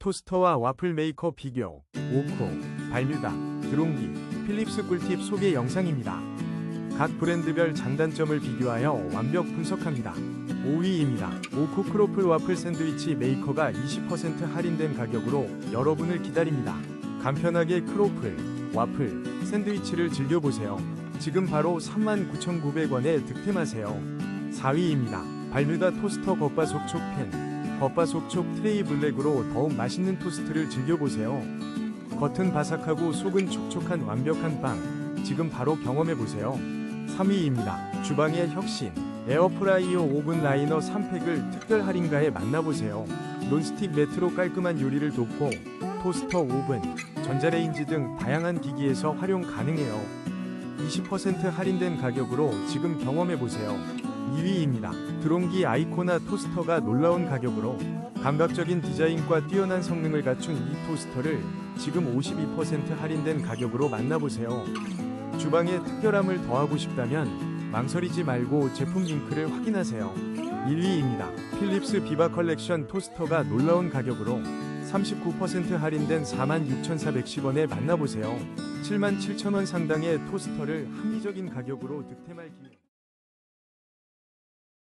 토스터와 와플 메이커 비교, 오코, 발뮤다, 드롱기, 필립스 꿀팁 소개 영상입니다. 각 브랜드별 장단점을 비교하여 완벽 분석합니다. 5위입니다. 오코 크로플 와플 샌드위치 메이커가 20% 할인된 가격으로 여러분을 기다립니다. 간편하게 크로플, 와플, 샌드위치를 즐겨보세요. 지금 바로 39,900원에 득템하세요. 4위입니다. 발뮤다 토스터 겉바속촉 팬. 겉바속촉 트레이 블랙으로 더욱 맛있는 토스트를 즐겨보세요. 겉은 바삭하고 속은 촉촉한 완벽한 빵. 지금 바로 경험해보세요. 3위입니다. 주방의 혁신. 에어프라이어 오븐 라이너 3팩을 특별 할인가에 만나보세요. 논스틱 매트로 깔끔한 요리를 돕고 토스터 오븐, 전자레인지 등 다양한 기기에서 활용 가능해요. 20% 할인된 가격으로 지금 경험해보세요. 2위입니다. 드론기 아이코나 토스터가 놀라운 가격으로 감각적인 디자인과 뛰어난 성능을 갖춘 이 토스터를 지금 52% 할인된 가격으로 만나보세요. 주방에 특별함을 더하고 싶다면 망설이지 말고 제품 링크를 확인하세요. 1위입니다. 필립스 비바 컬렉션 토스터가 놀라운 가격으로 39% 할인된 46,410원에 만나보세요. 77,000원 상당의 토스터를 합리적인 가격으로 득템할 기회.